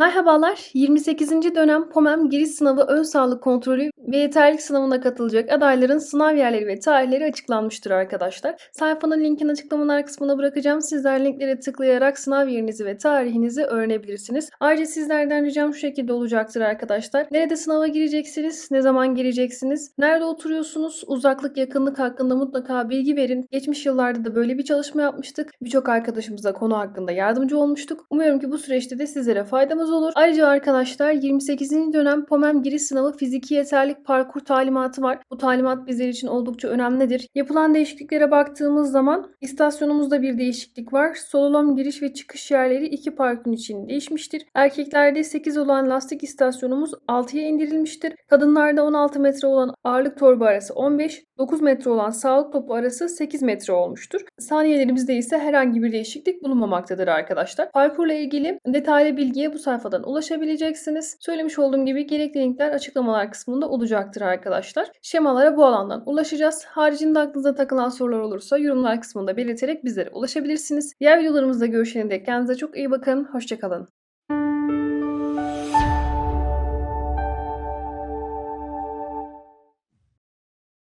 Merhabalar, 28. dönem POMEM giriş sınavı ön sağlık kontrolü ve yeterlilik sınavına katılacak adayların sınav yerleri ve tarihleri açıklanmıştır arkadaşlar. Sayfanın linkini açıklamalar kısmına bırakacağım. Sizler linklere tıklayarak sınav yerinizi ve tarihinizi öğrenebilirsiniz. Ayrıca sizlerden ricam şu şekilde olacaktır arkadaşlar. Nerede sınava gireceksiniz? Ne zaman gireceksiniz? Nerede oturuyorsunuz? Uzaklık, yakınlık hakkında mutlaka bilgi verin. Geçmiş yıllarda da böyle bir çalışma yapmıştık. Birçok arkadaşımıza konu hakkında yardımcı olmuştuk. Umuyorum ki bu süreçte de sizlere faydamız olur. Ayrıca arkadaşlar 28. dönem POMEM giriş sınavı fiziki yeterlik parkur talimatı var. Bu talimat bizler için oldukça önemlidir. Yapılan değişikliklere baktığımız zaman istasyonumuzda bir değişiklik var. Sololom giriş ve çıkış yerleri iki parkın için değişmiştir. Erkeklerde 8 olan lastik istasyonumuz 6'ya indirilmiştir. Kadınlarda 16 metre olan ağırlık torba arası 15, 9 metre olan sağlık topu arası 8 metre olmuştur. Saniyelerimizde ise herhangi bir değişiklik bulunmamaktadır arkadaşlar. Parkurla ilgili detaylı bilgiye bu sayfadan ulaşabileceksiniz. Söylemiş olduğum gibi gerekli linkler açıklamalar kısmında olacaktır arkadaşlar. Şemalara bu alandan ulaşacağız. Haricinde aklınıza takılan sorular olursa yorumlar kısmında belirterek bizlere ulaşabilirsiniz. Diğer videolarımızda görüşene dek kendinize çok iyi bakın. Hoşçakalın.